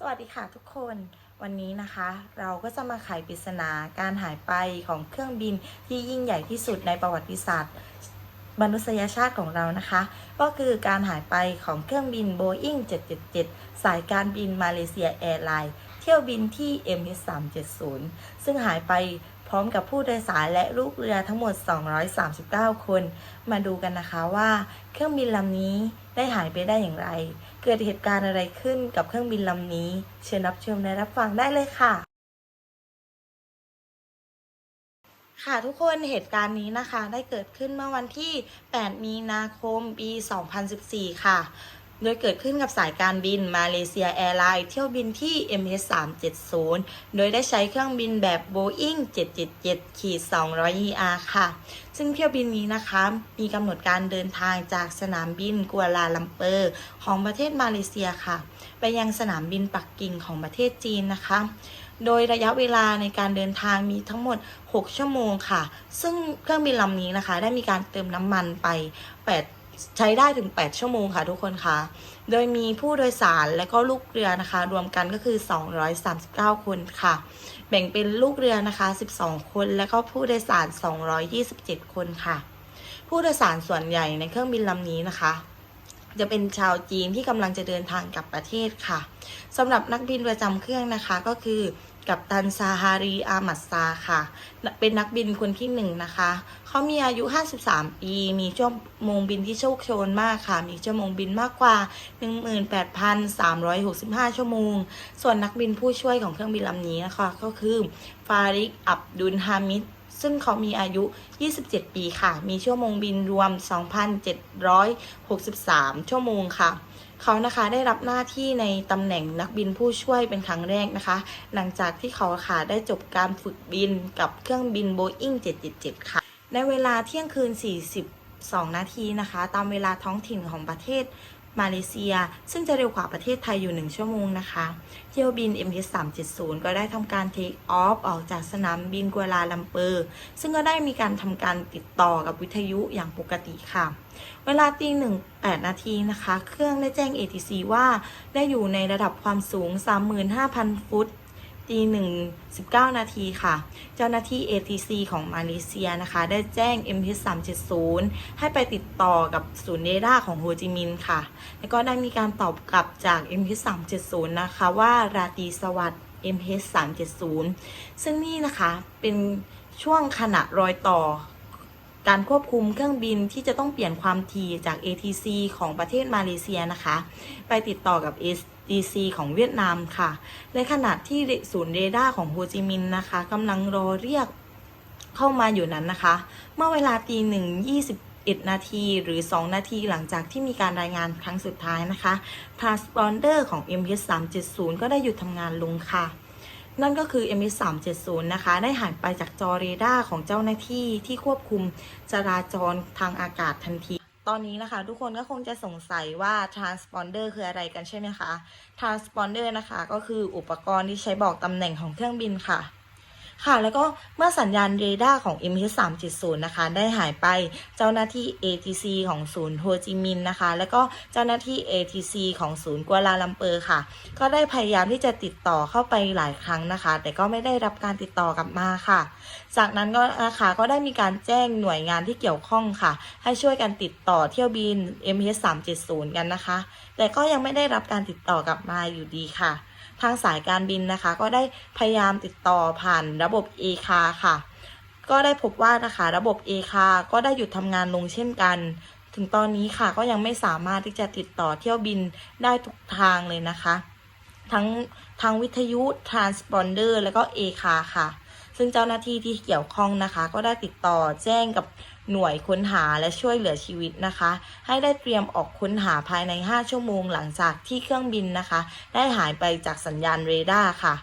สวัสดีค่ะทุกคนวันนี้นะคะ เราก็จะมาไขปริศนาการหายไปของเครื่องบินที่ยิ่งใหญ่ที่สุดในประวัติศาสตร์มนุษยชาติของเรานะคะ ก็คือการหายไปของเครื่องบิน Boeing 777 สายการบินมาเลเซียแอร์ไลน์เที่ยวบินที่ MH370 ซึ่งหายไปพร้อมกับผู้โดยสารและลูกเรือทั้งหมด 239 คน มาดูกันนะคะว่าเครื่องบินลำนี้ได้หายไปได้อย่างไร เกิดเหตุการณ์อะไรขึ้นกับเครื่องบินลำนี้ เชิญรับชมและรับฟังได้เลยค่ะ ค่ะทุกคนเหตุการณ์นี้นะคะได้เกิดขึ้นเมื่อวันที่ 8 มีนาคม ปี 2014 ค่ะ โดยเกิดขึ้นกับสายการบินมาเลเซียแอร์ไลน์เที่ยวบินที่ MH370 โดยได้ใช้เครื่องบินแบบ Boeing 777-200 ER ค่ะ ซึ่งเที่ยวบินนี้นะคะ มีกำหนดการเดินทางจากสนามบินกัวลาลัมเปอร์ ของประเทศมาเลเซียค่ะ ไปยังสนามบินปักกิ่งของประเทศจีนนะคะ โดยระยะเวลาในการเดินทางมีทั้งหมด 6 ชั่วโมงค่ะ ซึ่งเครื่องบินลำนี้นะคะ ได้มีการเติมน้ำมันไป 8ใช้ได้ถึง 8 ชั่วโมงค่ะทุกคนค่ะ โดยมีผู้โดยสารและก็ลูกเรือนะคะ รวมกันก็คือ 239 คนค่ะ แบ่งเป็นลูกเรือนะคะ 12 คน และก็ผู้โดยสาร 227 คนค่ะ ผู้โดยสารส่วนใหญ่ในเครื่องบินลำนี้นะคะ จะเป็นชาวจีนที่กำลังจะเดินทางกลับประเทศค่ะสำหรับนักบินประจำเครื่องนะคะก็คือ กัปตันซาฮารีอามัดซาค่ะ เป็นนักบินคนที่หนึ่งนะคะ เขามีอายุ 53 ปี มีชั่วโมงบินที่โชคโชนมากค่ะ มีชั่วโมงบินมากกว่า 18,365 ชั่วโมง ส่วนนักบินผู้ช่วยของเครื่องบินลำนี้นะคะ ก็คือฟาริก อับดุลฮามิดซึ่งเขามีอายุ 27 ปีค่ะ มีชั่วโมงบินรวม 2,763 ชั่วโมงค่ะ เขานะคะได้รับหน้าที่ในตำแหน่งนักบินผู้ช่วยเป็นครั้งแรกนะคะ หลังจากที่เขาค่ะได้จบการฝึกบินกับเครื่องบิน Boeing 777 ค่ะ ในเวลาเที่ยงคืน 42 นาทีนะคะ ตามเวลาท้องถิ่นของประเทศ มาเลเซีย ซึ่งจะเร็วกว่าประเทศไทยอยู่ 1 ชั่วโมงนะคะเที่ยวบิน MH370 ก็ได้ทำการเทคออฟออกจากสนามบินกัวลาลัมเปอร์ ซึ่งก็ได้มีการทำการติดต่อกับวิทยุอย่างปกติค่ะ เวลาตีหนึ่งแปดนาทีนะคะ เครื่องได้แจ้ง ATC ว่าได้อยู่ในระดับความสูง 35,000 ฟุต ตีหนึ่งสิบเก้านาทีค่ะ เจ้าหน้าที่ ATC ของมาเลเซียนะคะ ได้แจ้ง MH370 ให้ไปติดต่อกับศูนย์เรดาร์ของโฮจิมินห์ค่ะ แล้วก็ได้มีการตอบกลับจาก MH370 นะคะว่าราตรีสวัสดิ์ MH370 ซึ่งนี่นะคะเป็นช่วงขณะรอยต่อการควบคุมเครื่องบินที่จะต้องเปลี่ยนความถี่จาก ATC ของประเทศมาเลเซียนะคะ ไปติดต่อกับ DC ของเวียดนามค่ะ ในขณะที่ศูนย์เรดาร์ของโฮจิมินห์นะคะกำลังรอเรียกเข้ามาอยู่นั้นนะคะ เมื่อเวลาตีหนึ่งยี่สิบเอ็ดนาทีหรือ 2 นาทีหลังจากที่มีการรายงานครั้งสุดท้ายนะคะ transponder ของ MH370 ก็ได้หยุดทำงานลงค่ะ นั่นก็คือ MH370 นะคะ ได้หายไปจากจอเรดาร์ของเจ้าหน้าที่ที่ควบคุมจราจรทางอากาศทันที ตอนนี้นะคะ ทุกคนก็คงจะสงสัยว่า transponder คืออะไรกันใช่ไหมคะ transponder นะคะ ก็คืออุปกรณ์ที่ใช้บอกตำแหน่งของเครื่องบินค่ะ ค่ะ แล้วก็เมื่อสัญญาณเรดาร์ของ MH370 นะคะ ได้หายไปเจ้าหน้าที่ ATC ของศูนย์โฮจิมินห์นะคะ แล้วก็เจ้าหน้าที่ ATC ของศูนย์กัวลาลัมเปอร์ค่ะ ก็ได้พยายามที่จะติดต่อเข้าไปหลายครั้งนะคะ แต่ก็ไม่ได้รับการติดต่อกลับมาค่ะ จากนั้นก็นะคะก็ได้มีการแจ้งหน่วยงานที่เกี่ยวข้องค่ะ ให้ช่วยกันติดต่อเที่ยวบิน MH370 กันนะคะ แต่ก็ยังไม่ได้รับการติดต่อกลับมาอยู่ดีค่ะ ทางสายการบินนะคะ ก็ได้พยายามติดต่อผ่านระบบ a c a r ค่ะ ก็ได้พบว่านะคะระบบ a c a r ก็ได้หยุดทำงานลงเช่นกัน ถึงตอนนี้ค่ะก็ยังไม่สามารถที่จะติดต่อเที่ยวบินได้ทุกทางเลยนะคะ ทั้งทางวิทยุ transponder แล้วก็ a c a r ค่ะ ซึ่งเจ้าหน้าที่ที่เกี่ยวข้องนะคะ ก็ได้ติดต่อแจ้งกับ หน่วยค้นหาและช่วยเหลือชีวิตนะคะ ให้ได้เตรียมออกค้นหาภายใน 5 ชั่วโมงหลังจากที่เครื่องบินนะคะ ได้หายไปจากสัญญาณเรดาร์ค่ะ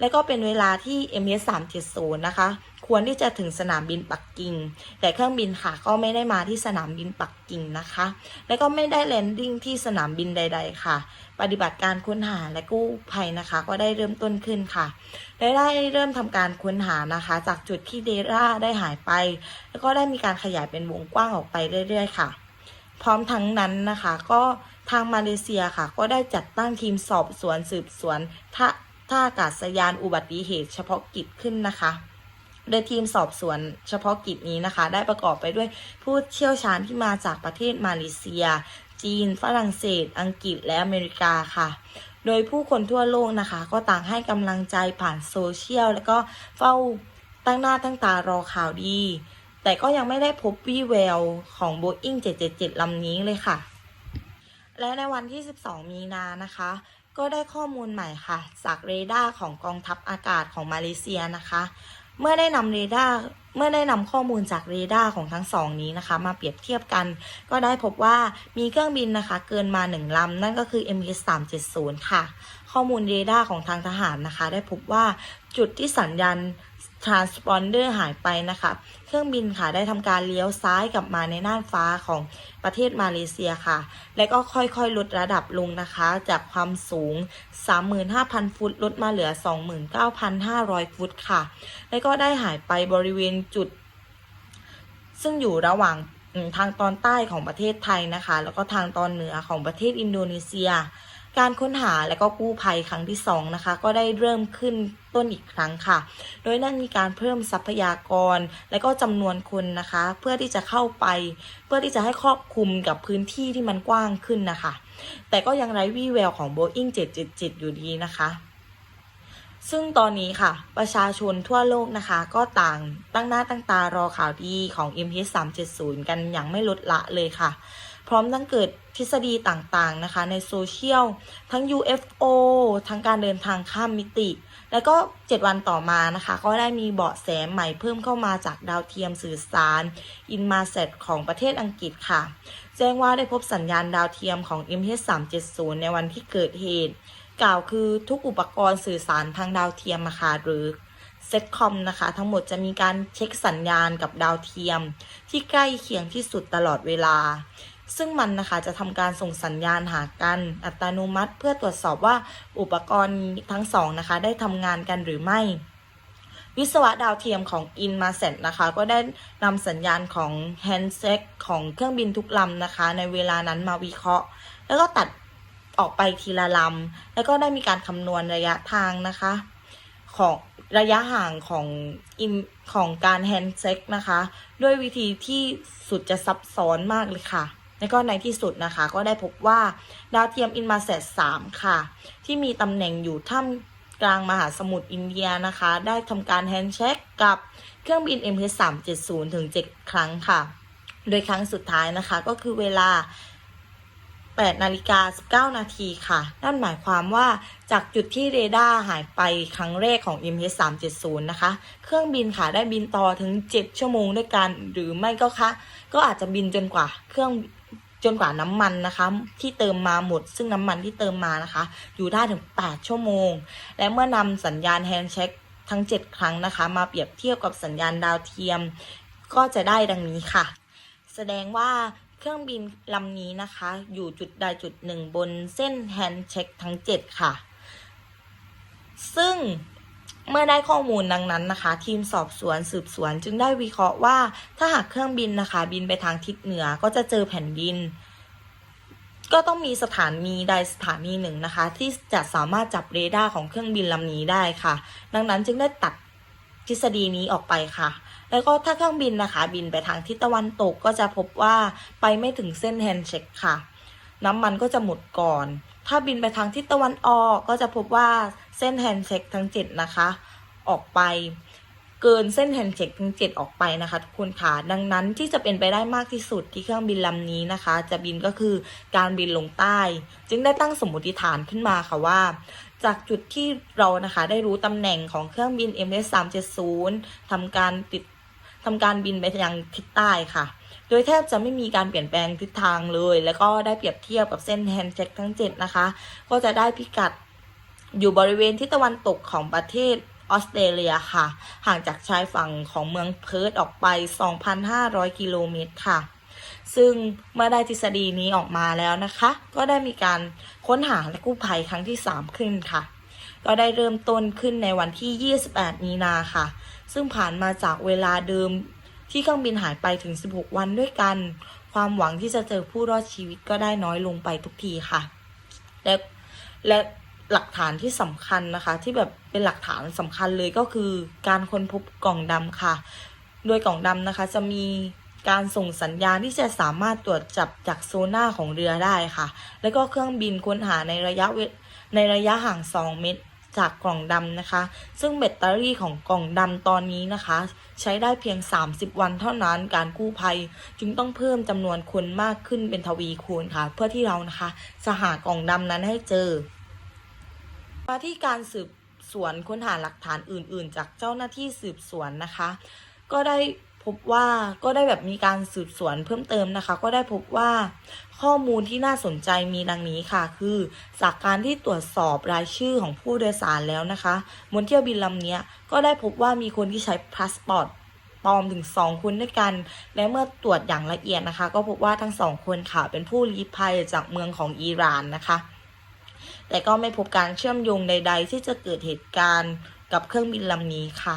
และก็เป็นเวลาที่ MS370 นะคะ ควรที่จะถึงสนามบินปักกิ่ง แต่เครื่องบินค่ะก็ไม่ได้มาที่สนามบินปักกิ่งนะคะ และก็ไม่ได้แลนดิ้งที่สนามบินใด ๆ ค่ะ ปฏิบัติการค้นหาและกู้ภัยนะคะ ก็ได้เริ่มต้นขึ้นค่ะและได้เริ่มทำการค้นหานะคะ จากจุดที่เดร่าได้หายไป แล้วก็ได้มีการขยายเป็นวงกว้างออกไปเรื่อย ๆ ค่ะ พร้อมทั้งนั้นนะคะ ก็ทางมาเลเซียค่ะ ก็ได้จัดตั้งทีมสอบสวนสืบสวนท่าท่าอากาศยานอุบัติเหตุ เฉพาะกิจขึ้นนะคะโดยทีมสอบสวนเฉพาะกิจนี้นะคะ ได้ประกอบไปด้วยผู้เชี่ยวชาญที่มาจากประเทศมาเลเซีย จีน ฝรั่งเศส อังกฤษและอเมริกาค่ะ โดยผู้คนทั่วโลกนะคะ ก็ต่างให้กำลังใจผ่านโซเชียล แล้วก็เฝ้าตั้งหน้าตั้งตารอข่าวดี แต่ก็ยังไม่ได้พบวี่แววของ Boeing 777 ลำนี้เลยค่ะ และในวันที่ 12 มีนานะคะ ก็ได้ข้อมูลใหม่ค่ะ จากเรดาร์ของกองทัพอากาศของมาเลเซียนะคะ เมื่อได้นำเรดาร์ เมื่อได้นำข้อมูลจากเรดาร์ของทั้งสองนี้นะคะ มาเปรียบเทียบกัน ก็ได้พบว่ามีเครื่องบินนะคะเกินมาหนึ่งลำนั่นก็คือ MH 370 ค่ะ ข้อมูลเรดาร์ของทางทหารนะคะ ได้พบว่าจุดที่สัญญาณ transponder หายไปนะคะ เครื่องบินค่ะได้ทำการเลี้ยวซ้ายกลับมาในน่านฟ้าของประเทศมาเลเซียค่ะ และก็ค่อยๆ ลดระดับลงนะคะ จากความสูง 35,000 ฟุต ลดมาเหลือ 29,500 ฟุตค่ะ และก็ได้หายไปบริเวณจุด ซึ่งอยู่ระหว่างทางตอนใต้ของประเทศไทยนะคะ แล้วก็ทางตอนเหนือของประเทศอินโดนีเซีย การค้นหาและก็กู้ภัยครั้งที่สองนะคะ ก็ได้เริ่มขึ้นต้นอีกครั้งค่ะ โดยนั่นมีการเพิ่มทรัพยากรและก็จำนวนคนนะคะ เพื่อที่จะเข้าไป เพื่อที่จะให้ครอบคลุมกับพื้นที่ที่มันกว้างขึ้นนะคะ แต่ก็ยังไร้วี่แววของ Boeing 777 อยู่ดีนะคะซึ่งตอนนี้ค่ะ ประชาชนทั่วโลกนะคะ ก็ต่างตั้งหน้าตั้งตารอข่าวดีของ MH370 กันอย่างไม่ลดละเลยค่ะ พร้อมทั้งเกิดทฤษฎีต่างๆนะคะในโซเชียล ทั้ง UFO ทั้งการเดินทางข้ามมิติ แล้วก็ 7 วันต่อมานะคะ ก็ได้มีเบาะแสใหม่เพิ่มเข้ามาจากดาวเทียมสื่อสาร i n m a s a t ของประเทศอังกฤษค่ะ แจ้งว่าได้พบสัญญาณดาวเทียมของ MH370 ในวันที่เกิดเหตุ กล่าวคือทุกอุปกรณ์สื่อสารทางดาวเทียมนะคะหรือเซ็ตคอมนะคะ ทั้งหมดจะมีการเช็คสัญญาณกับดาวเทียม ที่ใกล้เคียงที่สุดตลอดเวลา ซึ่งมันนะคะจะทำการส่งสัญญาณหากันอัตโนมัติ เพื่อตรวจสอบว่าอุปกรณ์ทั้งสองนะคะ ได้ทำงานกันหรือไม่ วิศวะดาวเทียมของ i n m a s e t นะคะ ก็ได้นำสัญญาณของ handset ของเครื่องบินทุกลำนะคะ ในเวลานั้นมาวิเคราะห์ แล้วก็ตัดออกไปทีละลำ แล้วก็ได้มีการคำนวณระยะทางนะคะ ของระยะห่างของอินของการแฮนด์เซ็กนะคะ ด้วยวิธีที่สุดจะซับซ้อนมากเลยค่ะ แล้วก็ในที่สุดนะคะ ก็ได้พบว่าดาวเทียมอินมาเซต3ค่ะ ที่มีตำแหน่งอยู่ท่ามกลางมหาสมุทรอินเดียนะคะ ได้ทำการแฮนด์เช็คกับเครื่องบิน MH370 ถึง 7 ครั้งค่ะ โดยครั้งสุดท้ายนะคะก็คือเวลา8นาฬิกา19 นาทีค่ะ นั่นหมายความว่าจากจุดที่เรดาร์หายไปครั้งแรกของ MH370 นะคะ เครื่องบินค่ะได้บินต่อถึง 7 ชั่วโมงด้วยกัน หรือไม่ก็คะ ก็อาจจะบินจนกว่าเครื่อง จนกว่าน้ำมันนะคะ ที่เติมมาหมด ซึ่งน้ำมันที่เติมมานะคะ อยู่ได้ถึง 8 ชั่วโมง และเมื่อนำสัญญาณแฮนด์เช็คทั้ง 7 ครั้งนะคะ มาเปรียบเทียบกับสัญญาณดาวเทียม ก็จะได้ดังนี้ค่ะ แสดงว่าเครื่องบินลำนี้นะคะ อยู่จุดใดจุดหนึ่งบนเส้นแฮนด์เช็คทั้ง 7 ค่ะ ซึ่ง เมื่อได้ข้อมูลดังนั้นนะคะ ทีมสอบสวนสืบสวนจึงได้วิเคราะห์ว่า ถ้าหากเครื่องบินนะคะ บินไปทางทิศเหนือก็จะเจอแผ่นดิน ก็ต้องมีสถานีใดสถานีหนึ่งนะคะ ที่จะสามารถจับเรดาร์ของเครื่องบินลำนี้ได้ค่ะ ดังนั้นจึงได้ตัดทฤษฎีนี้ออกไปค่ะ แล้วก็ถ้าเครื่องบินนะคะ บินไปทางทิศตะวันตกก็จะพบว่าไปไม่ถึงเส้นแฮนเช็คค่ะ น้ำมันก็จะหมดก่อน ถ้าบินไปทางทิศตะวันออกก็จะพบว่า เส้นแฮนด์เช็คทั้ง 7 นะคะ ออกไปเกินเส้นแฮนด์เช็คทั้ง 7 ออกไปนะคะทุกคนค่ะ ดังนั้นที่จะเป็นไปได้มากที่สุดที่เครื่องบินลำนี้นะคะ จะบินก็คือการบินลงใต้ จึงได้ตั้งสมมติฐานขึ้นมาค่ะว่า จากจุดที่เรานะคะได้รู้ตำแหน่งของเครื่องบิน MS370 ทำการติดทำการบินไปยังทิศใต้ค่ะโดยแทบจะไม่มีการเปลี่ยนแปลงทิศทางเลย แล้วก็ได้เปรียบเทียบกับเส้นแฮนด์เช็คทั้ง 7 นะคะ ก็จะได้พิกัด อยู่บริเวณทิศตะวันตกของประเทศออสเตรเลียค่ะ ห่างจากชายฝั่งของเมืองเพิร์ธออกไป 2,500 กิโลเมตรค่ะ ซึ่งเมื่อได้ทฤษฎีนี้ออกมาแล้วนะคะ ก็ได้มีการค้นหาและกู้ภัยครั้งที่ 3 ขึ้นค่ะ ก็ได้เริ่มต้นขึ้นในวันที่ 28 มีนาค่ะ ซึ่งผ่านมาจากเวลาเดิมที่เครื่องบินหายไปถึง 16 วันด้วยกัน ความหวังที่จะเจอผู้รอดชีวิตก็ได้น้อยลงไปทุกทีค่ะ และและ หลักฐานที่สำคัญนะคะ ที่แบบเป็นหลักฐานสำคัญเลยก็คือการค้นพบกล่องดำค่ะ โดยกล่องดำนะคะ จะมีการส่งสัญญาณที่จะสามารถตรวจจับจากโซน่าของเรือได้ค่ะ แล้วก็เครื่องบินค้นหาในระยะเวในระยะห่าง 2 เมตรจากกล่องดำนะคะ ซึ่งแบตเตอรี่ของกล่องดำตอนนี้นะคะ ใช้ได้เพียง 30 วันเท่านั้นการกู้ภัย จึงต้องเพิ่มจำนวนคนมากขึ้นเป็นทวีคูณค่ะ เพื่อที่เรานะคะจะหากล่องดำนั้นให้เจอ มาที่การสืบสวนค้นหาหลักฐานอื่น ๆ จากเจ้าหน้าที่สืบสวนนะคะ ก็ได้พบว่าก็ได้แบบมีการสืบสวนเพิ่มเติมนะคะ ก็ได้พบว่าข้อมูลที่น่าสนใจมีดังนี้ค่ะ คือจากการที่ตรวจสอบรายชื่อของผู้โดยสารแล้วนะคะบนเที่ยวบินลำเนี้ยก็ได้พบว่ามีคนที่ใช้พาสปอร์ตปลอมถึง 2 คนด้วยกัน และเมื่อตรวจอย่างละเอียดนะคะ ก็พบว่าทั้งสองคนค่ะเป็นผู้ลี้ภัยจากเมืองของอิหร่านนะคะ แต่ก็ไม่พบการเชื่อมโยงใด ๆ ที่จะเกิดเหตุการณ์กับเครื่องบินลำนี้ค่ะ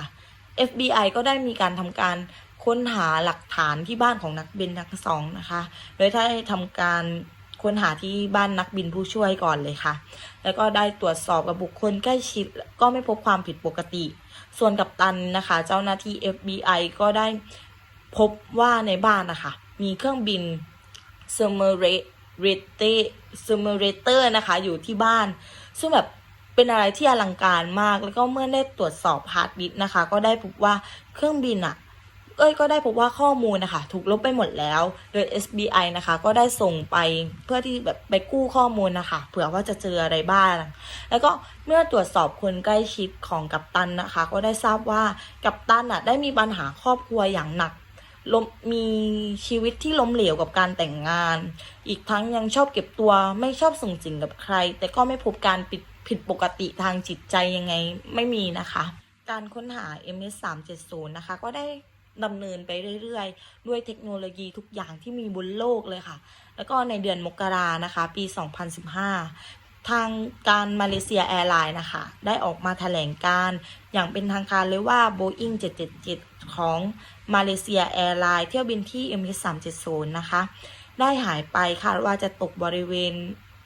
FBI ก็ได้มีการทำการค้นหาหลักฐานที่บ้านของนักบินทั้งสองนะคะ โดยได้ทำการค้นหาที่บ้านนักบินผู้ช่วยก่อนเลยค่ะ แล้วก็ได้ตรวจสอบกับบุคคลใกล้ชิดก็ไม่พบความผิดปกติ ส่วนกัปตันนะคะ เจ้าหน้าที่ FBI ก็ได้พบว่าในบ้านนะคะ มีเครื่องบิน s u m e r a t e s u m e r a t o r นะคะ อยู่ที่บ้าน ซึ่งแบบเป็นอะไรที่อลังการมาก แล้วก็เมื่อได้ตรวจสอบฮาร์ดดิสก์นะคะ ก็ได้พบว่าเครื่องบินอะเอ้ยก็ได้พบว่าข้อมูลนะคะ ถูกลบไปหมดแล้ว โดย SBI นะคะ ก็ได้ส่งไปเพื่อที่แบบไปกู้ข้อมูลนะคะ เผื่อว่าจะเจออะไรบ้าง แล้วก็เมื่อตรวจสอบคนใกล้ชิดของกัปตันนะคะ ก็ได้ทราบว่ากัปตันอะได้มีปัญหาครอบครัวอย่างหนัก มมีชีวิตที่ล้มเหลวกับการแต่งงาน อีกทั้งยังชอบเก็บตัวไม่ชอบส่งจิงกับใคร แต่ก็ไม่พบการผิดผิดปกติทางจิตใจยังไงไม่มีนะคะ การค้นหา MS 370นะคะ ก็ได้ดำเนินไปเรื่อยๆ ด้วยเทคโนโลยีทุกอย่างที่มีบนโลกเลยค่ะ แล้วก็ในเดือนมกรานะคะ ปี 2015ทางการมาเลเซียแอร์ไลน์นะคะ ได้ออกมาแถลงการ อย่างเป็นทางการเลยว่า Boeing 777 ของ มาเลเซียแอร์ไลน์เที่ยวบินที่ MS370 นะคะ ได้หายไปคาดว่าจะตกบริเวณ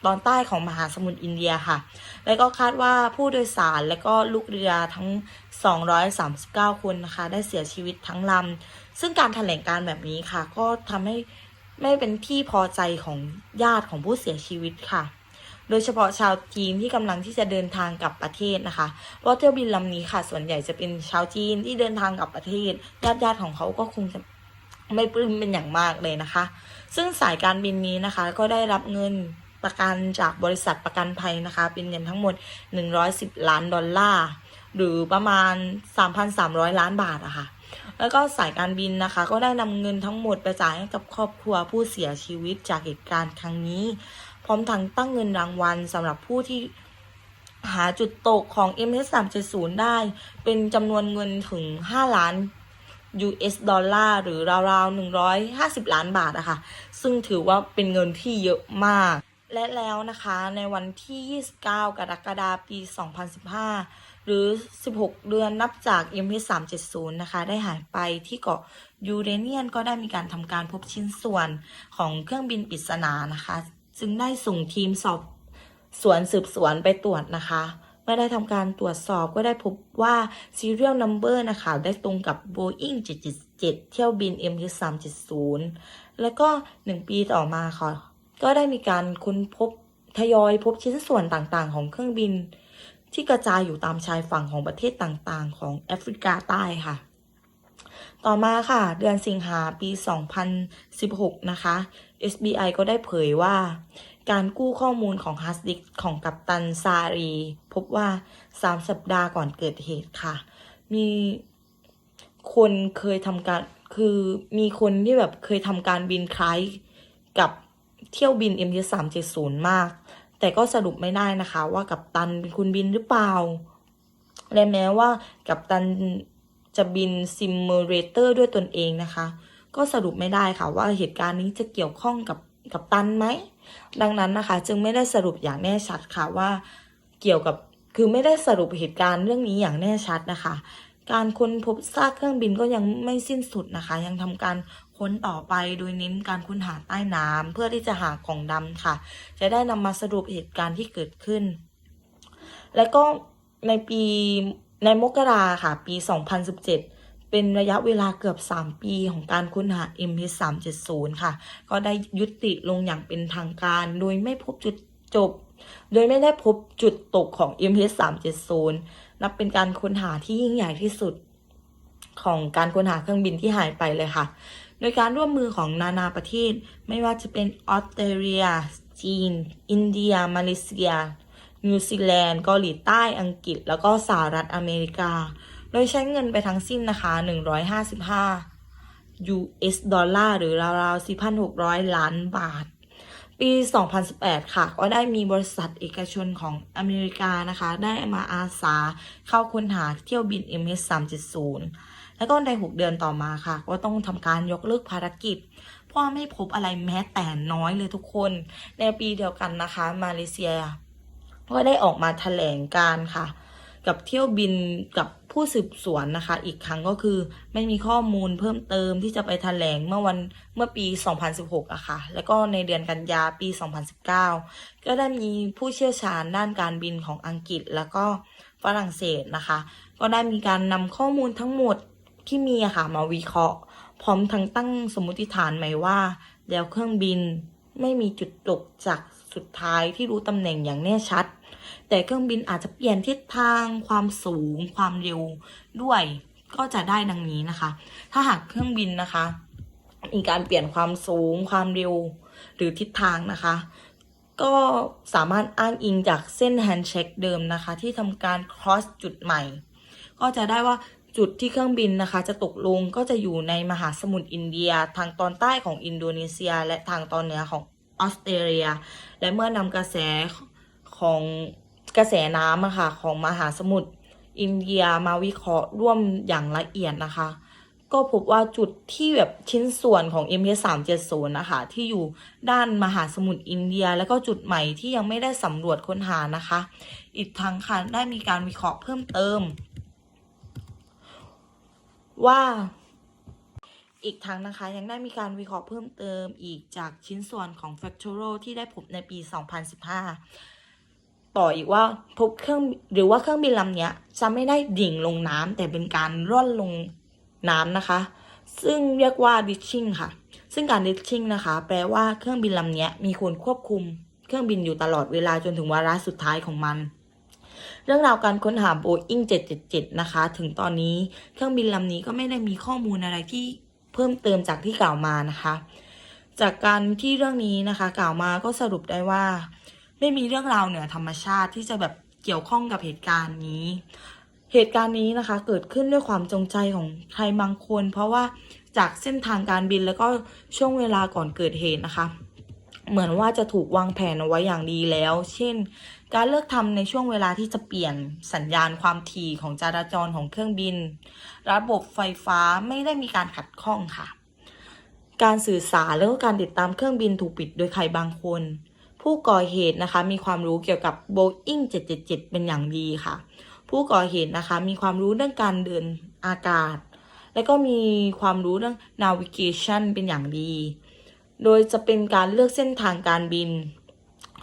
ตอนใต้ของมหาสมุทรอินเดียค่ะ และก็คาดว่าผู้โดยสารและก็ลูกเรือทั้ง 239 คนนะคะ ได้เสียชีวิตทั้งลำ ซึ่งการถแถลงการแบบนี้ค่ะ ก็ทำให้ไม่เป็นที่พอใจของญาติของผู้เสียชีวิตค่ะ โดยเฉพาะชาวจีนที่กำลังที่จะเดินทางกลับประเทศนะคะเพราะเที่ยวบินลำนี้ค่ะ ส่วนใหญ่จะเป็นชาวจีนที่เดินทางกลับประเทศญาติญาติๆของเขาก็คงจะไม่ปลื้มเป็นอย่างมากเลยนะคะ ซึ่งสายการบินนี้นะคะก็ได้รับเงินประกันจากบริษัทประกันภัยนะคะ เป็นเงินทั้งหมด 110 ล้านดอลลาร์ หรือประมาณ 3,300 ล้านบาทอะค่ะ แล้วก็สายการบินนะคะ ก็ได้นำเงินทั้งหมดไปจ่ายให้กับครอบครัวผู้เสียชีวิตจากเหตุการณ์ครั้งนี้ พร้อมทั้งตั้งเงินรางวัลสำหรับผู้ที่หาจุดตกของ MS 370ได้ เป็นจำนวนเงินถึง 5 ล้าน US ดอลลาร์หรือราวๆ 150 ล้านบาทอะค่ะซึ่งถือว่าเป็นเงินที่เยอะมาก และแล้วนะคะในวันที่ 29 กรกฎาคม ปี 2015 หรือ 16 เดือนนับจาก MS 370นะคะ ได้หายไปที่เกาะยูเรเนียนก็ได้มีการทำการพบชิ้นส่วนของเครื่องบินปริศนานะคะ จึงได้ส่งทีมสอบสวนสืบสวนไปตรวจนะคะเมื่อได้ทำการตรวจสอบก็ได้พบว่า serial number นะคะ ได้ตรงกับ Boeing 777 เที่ยวบิน MH370 แล้วก็ 1 ปีต่อมาค่ะ ก็ได้มีการค้นพบทยอยพบชิ้นส่วนต่างๆ ของเครื่องบิน ที่กระจายอยู่ตามชายฝั่งของประเทศต่างๆ ของแอฟริกาใต้ค่ะ ต่อมาค่ะเดือนสิงหาปี 2016 นะคะ SBI ก็ได้เผยว่า การกู้ข้อมูลของฮาร์ดดิสก์ของกัปตันซารี พบว่า 3 สัปดาห์ก่อนเกิดเหตุค่ะ มีคนเคยทำการคือมีคนที่แบบเคยทำการบินคล้ายกับเที่ยวบิน MT370 มาก แต่ก็สรุปไม่ได้นะคะ ว่ากัปตันเป็นคนบินหรือเปล่า และแม้ว่ากัปตัน จะบินซิม u เรเตอร์ด้วยตนเองนะคะ ก็สรุปไม่ได้ค่ะว่าเหตุการณ์นี้จะเกี่ยวข้องกับกัปตันไหม ดังนั้นนะคะ จึงไม่ได้สรุปอย่างแน่ชัดค่ะว่าเกี่ยวกับคือไม่ได้สรุปเหตุการณ์เรื่องนี้อย่างแน่ชัดนะคะ การค้นพบซากเครื่องบินก็ยังไม่สิ้นสุดนะคะ ยังทำการค้นต่อไปโดยเน้นการค้นหาใต้น้ำเพื่อที่จะหากล่องดำค่ะ จะได้นำมาสรุปเหตุการณ์ที่เกิดขึ้น และก็ในปี ในมกราค่ะปี 2017 เป็นระยะเวลาเกือบ 3 ปีของการค้นหา MH370 ค่ะ ก็ได้ยุติลงอย่างเป็นทางการ โดยไม่พบจุดจบ โดยไม่ได้พบจุดตกของ MH370 นับเป็นการค้นหาที่ยิ่งใหญ่ที่สุดของการค้นหาเครื่องบินที่หายไปเลยค่ะ โดยการร่วมมือของนานาประเทศ ไม่ว่าจะเป็นออสเตรเลีย จีน อินเดีย มาเลเซีย นิวซีแลนด์เกาหลีใต้อังกฤษ แล้วก็สหรัฐอเมริกา โดยใช้เงินไปทั้งสิ้นนะคะ 155 US ดอลลาร์หรือราวๆ 4,600 ล้านบาท ปี 2018 ค่ะ ก็ได้มีบริษัทเอกชนของอเมริกานะคะ ได้มาอาสาเข้าค้นหาเที่ยวบิน MH370 แล้วก็ใน 6 เดือนต่อมาค่ะ ก็ต้องทำการยกเลิกภารกิจเพราะไม่พบอะไรแม้แต่น้อยเลยทุกคน ในปีเดียวกันนะคะ มาเลเซีย ก็ได้ออกมาแถลงการค่ะ กับเที่ยวบินกับผู้สืบสวนนะคะ อีกครั้งก็คือไม่มีข้อมูลเพิ่มเติมที่จะไปแถลงเมื่อวันเมื่อปี 2016อะค่ะ แล้วก็ในเดือนกันยาปี 2019 ก็ได้มีผู้เชี่ยวชาญด้านการบินของอังกฤษแล้วก็ฝรั่งเศสนะคะ ก็ได้มีการนำข้อมูลทั้งหมดที่มีอะค่ะมาวิเคราะห์ พร้อมทั้งตั้งสมมติฐานใหม่ว่า แล้วเครื่องบินไม่มีจุดตกจาก สุดท้ายที่รู้ตำแหน่งอย่างแน่ชัด แต่เครื่องบินอาจจะเปลี่ยนทิศทางความสูง ความเร็วด้วยก็จะได้ดังนี้นะคะ ถ้าหากเครื่องบินนะคะ มีการเปลี่ยนความสูง ความเร็วหรือทิศทางนะคะ ก็สามารถอ้างอิงจากเส้นแฮนด์เช็คเดิมนะคะ ที่ทำการ cross จุดใหม่ ก็จะได้ว่าจุดที่เครื่องบินนะคะ จะตกลงก็จะอยู่ในมหาสมุทรอินเดีย ทางตอนใต้ของอินโดนีเซีย และทางตอนเหนือของ ออสเตรเลีย และเมื่อนำกระแสของกระแสน้ำอะค่ะของมหาสมุทรอินเดียมาวิเคราะห์ร่วมอย่างละเอียดนะคะ ก็พบว่าจุดที่แบบชิ้นส่วนของ MH370 นะคะ ที่อยู่ด้านมหาสมุทรอินเดีย แล้วก็จุดใหม่ที่ยังไม่ได้สำรวจค้นหานะคะ อีกทั้งค่ะได้มีการวิเคราะห์เพิ่มเติม ว่า อีกทั้งนะคะยังได้มีการวิเคราะห์เพิ่มเติมอีกจากชิ้นส่วนของ Factorial ที่ได้พบในปี 2015 ต่ออีกว่าพบเครื่องหรือว่าเครื่องบินลำนี้จะไม่ได้ดิ่งลงน้ำแต่เป็นการร่อนลงน้ำนะคะ ซึ่งเรียกว่า ditching ค่ะ ซึ่งการ ditching นะคะ แปลว่าเครื่องบินลำนี้มีคนควบคุมเครื่องบินอยู่ตลอดเวลาจนถึงวาระสุดท้ายของมันเรื่องราวการค้นหา Boeing 777 นะคะ ถึงตอนนี้เครื่องบินลำนี้ก็ไม่ได้มีข้อมูลอะไรที่ เพิ่มเติมจากที่กล่าวมานะคะ จากการที่เรื่องนี้นะคะ กล่าวมาก็สรุปได้ว่า ไม่มีเรื่องราวเหนือธรรมชาติที่จะแบบเกี่ยวข้องกับเหตุการณ์นี้ เหตุการณ์นี้นะคะ เกิดขึ้นด้วยความจงใจของใครบางคน เพราะว่าจากเส้นทางการบินแล้วก็ช่วงเวลาก่อนเกิดเหตุนะคะ เหมือนว่าจะถูกวางแผนเอาไว้อย่างดีแล้ว เช่น การเลิกทำในช่วงเวลาที่จะเปลี่ยนสัญญาณความถี่ของจราจรของเครื่องบิน ระบบไฟฟ้าไม่ได้มีการขัดข้องค่ะ การสื่อสารแล้วก็การติดตามเครื่องบินถูกปิดโดยใครบางคน ผู้ก่อเหตุนะคะมีความรู้เกี่ยวกับ Boeing 777 เป็นอย่างดีค่ะ ผู้ก่อเหตุนะคะมีความรู้เรื่องการเดินอากาศ และก็มีความรู้เรื่อง navigation เป็นอย่างดี โดยจะเป็นการเลือกเส้นทางการบิน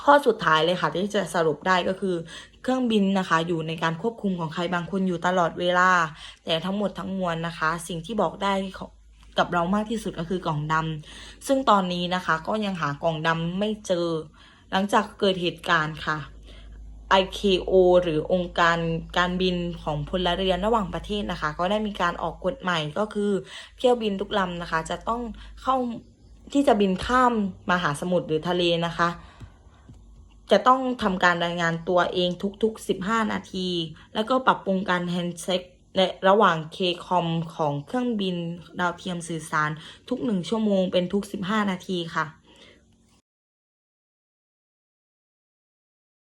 ข้อสุดท้ายเลยค่ะที่จะสรุปได้ก็คือเครื่องบินนะคะ อยู่ในการควบคุมของใครบางคนอยู่ตลอดเวลา แต่ทั้งหมดทั้งมวลนะคะ สิ่งที่บอกได้ของกับเรามากที่สุดก็คือกล่องดำซึ่งตอนนี้นะคะก็ยังหากล่องดำไม่เจอ หลังจากเกิดเหตุการณ์ค่ะ ICAO หรือองค์การการบินของพลเรือนระหว่างประเทศนะคะ ก็ได้มีการออกกฎใหม่ก็คือเที่ยวบินทุกลำนะคะ จะต้องเข้าที่จะบินข้ามมหาสมุทรหรือทะเลนะคะ จะต้องทำการรายงานตัวเองทุกๆ 15 นาที แล้วก็ปรับปรุงการแฮนด์เซ็กในระหว่างเคคอมของเครื่องบินดาวเทียมสื่อสารทุก 1 ชั่วโมงเป็นทุก 15 นาทีค่ะ